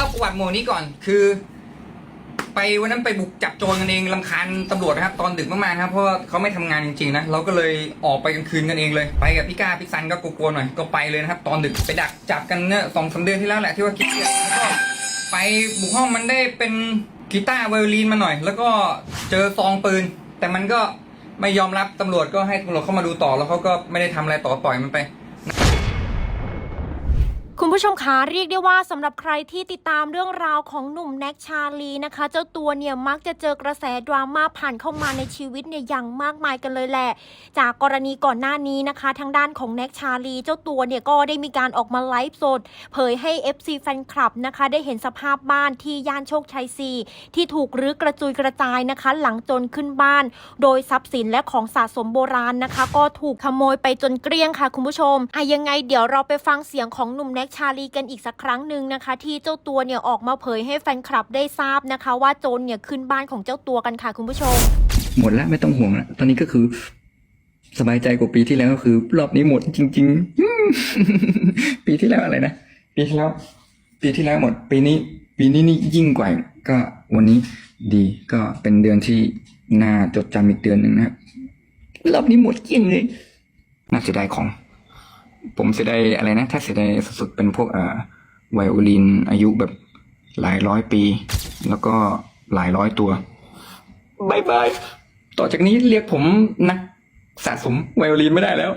ล่าประวัติหมวดนี้ก่อน คือ ไปวันนั้นไปบุกจับโจรกันเองลำคาญตำรวจนะครับ ตอนดึกมากๆครับ เพราะว่าเขาไม่ทำงานจริงๆนะเราก็เลยออกไปกลางคืนกันเองเลย ไปกับพี่ก้าพี่ซันก็กลัวๆหน่อยก็ไปเลยนะครับ ตอนดึกไปดักจับกันเนี่ยสองสามเดือนที่แล้วแหละที่ว่าคิดเกียจแล้วก็ไปบุกห้องมันได้เป็นกีตาร์ไวโอลินมาหน่อย แล้วก็เจอซองปืน แต่มันก็ไม่ยอมรับตำรวจก็ให้ตำรวจเข้ามาดูต่อแล้วเขาก็ไม่ได้ทำอะไรต่อปล่อยมันไป คุณผู้ชมคะเรียกได้ว่าสำหรับใครที่ติดตามเรื่องราวของหนุ่มแน็กชาลีนะคะ เจ้าตัวเนี่ยมักจะเจอกระแสดราม่าผ่านเข้ามาในชีวิตเนี่ยอย่างมากมายกันเลยแหละ จากกรณีก่อนหน้านี้นะคะ ทางด้านของแน็กชาลีเจ้าตัวเนี่ยก็ได้มีการออกมาไลฟ์สด เผยให้ FC แฟนคลับนะคะ ได้เห็นสภาพบ้านที่ย่านโชคชัย4ที่ถูกรื้อกระจุยกระจายนะคะ หลังจนขึ้นบ้าน โดยทรัพย์สินและของสะสมโบราณนะคะ ก็ถูกขโมยไปจนเกลี้ยงค่ะ คุณผู้ชมอะยังไงเดี๋ยวเราไปฟังเสียงของหนุ่มแน็กชาลีกันอีกสักครั้งหนึ่งนะคะ ที่เจ้าตัวเนี่ยออกมาเผยให้แฟนคลับได้ทราบนะคะ ว่าโจรเนี่ยขึ้นบ้านของเจ้าตัวกันค่ะคุณผู้ชม หมดแล้วไม่ต้องห่วงแล้วตอนนี้ก็คือ สบายใจกว่าปีที่แล้วก็คือ รอบนี้หมดจริง ๆ ปีที่แล้วอะไรนะปีที่แล้ว ปีที่แล้วหมด ปีนี้ ปีนี้นี่ยิ่งกว่ากก็วันนี้ดีก็เป็นเดือนที่น่าจดจำอีกเดือนหนึ่งนะครับรอบนี้หมดเกลี้ยงเลยน่าเสียดายของ ผมเสียดายอะไรนะ ถ้าเสียดายสุดๆเป็นพวกเอ่อไวโอลินอายุแบบหลายร้อยปี แล้วก็หลายร้อยตัวบายบาย ต่อจากนี้เรียกผมนักสะสมไวโอลินไม่ได้แล้ว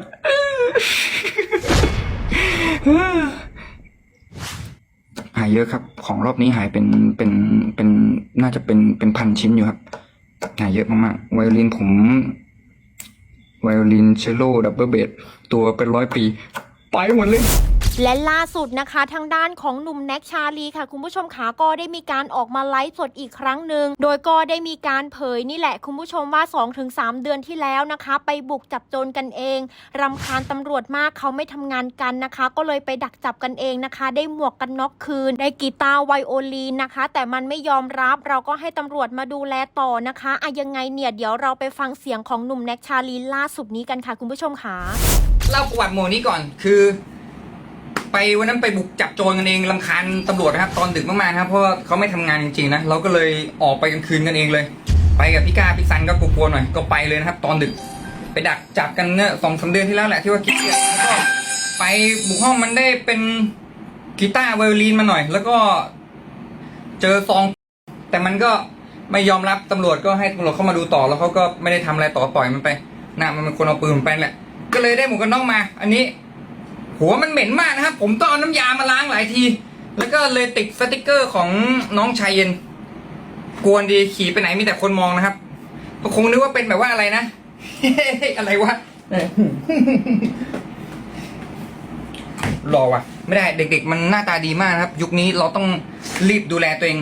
หายเยอะครับ ของรอบนี้หายเป็นเป็นเป็นน่าจะเป็นเป็นพันชิ้นอยู่ครับ หายเยอะมากๆไวโอลินผม ไวโอลินเชลโลดับเบิลเบสตัวเป็นร้อยปี ไปหมดเลย และล่าสุดนะคะทางด้านของหนุ่มแน็กชาลีค่ะ คุณผู้ชมขาก็ได้มีการออกมาไลฟ์สดอีกครั้งหนึ่งโดยก็ได้มีการเผยนี่แหละ คุณผู้ชมว่า 2-3 เดือนที่แล้วนะคะ ไปบุกจับโจรกันเองรำคาญตำรวจมากเขาไม่ทำงานกันนะคะ ก็เลยไปดักจับกันเองนะคะ ได้หมวกกันน็อกคืน ได้กีตาร์ไวโอลีนนะคะ แต่มันไม่ยอมรับเราก็ให้ตำรวจมาดูแลต่อนะคะอะยังไงเนี่ยเดี๋ยวเราไปฟังเสียงของหนุ่มแน็กชาลีล่าสุดนี้กันค่ะ คุณผู้ชมค่ะเล่าประวัติหมนี้ก่อนคือ ไปวันนั้นไปบุกจับโจรกันเองลำคาญตำรวจนะครับ ตอนดึกมากๆครับเพราะว่าเขาไม่ทำงานจริงๆนะเราก็เลยออกไปกลางคืนกันเองเลย ไปกับพี่กาพี่ซันก็กลัวๆหน่อยก็ไปเลยนะครับ ตอนดึกไปดักจับกันเนี่ยสองสามเดือนที่แล้วแหละที่ว่าคิดเกียแล้วก็ไปบุกห้องมันได้เป็นกีตาร์ไวโอลินมาหน่อย แล้วก็เจอซอง แต่มันก็ไม่ยอมรับตำรวจก็ให้ตำรวจเข้ามาดูต่อแล้วเขาก็ไม่ได้ทำอะไรต่อปล่อยมันไปนะมันเป็นคนเอาปืนไปแหละ ก็เลยได้หมวกกันน็อกมา อันนี้ หัวมันเหม็นมากนะครับ ผมต้องเอาน้ำยามาล้างหลายที แล้วก็เลยติดสติกเกอร์ของน้องชายเย็น กวนดีขี่ไปไหนมีแต่คนมองนะครับก็คงนึกว่าเป็นแบบว่าอะไรนะ อะไรวะรอว่ะ ไม่ได้เด็ก ๆ มันหน้าตาดีมากนะครับ ยุคนี้เราต้องรีบดูแลตัวเอง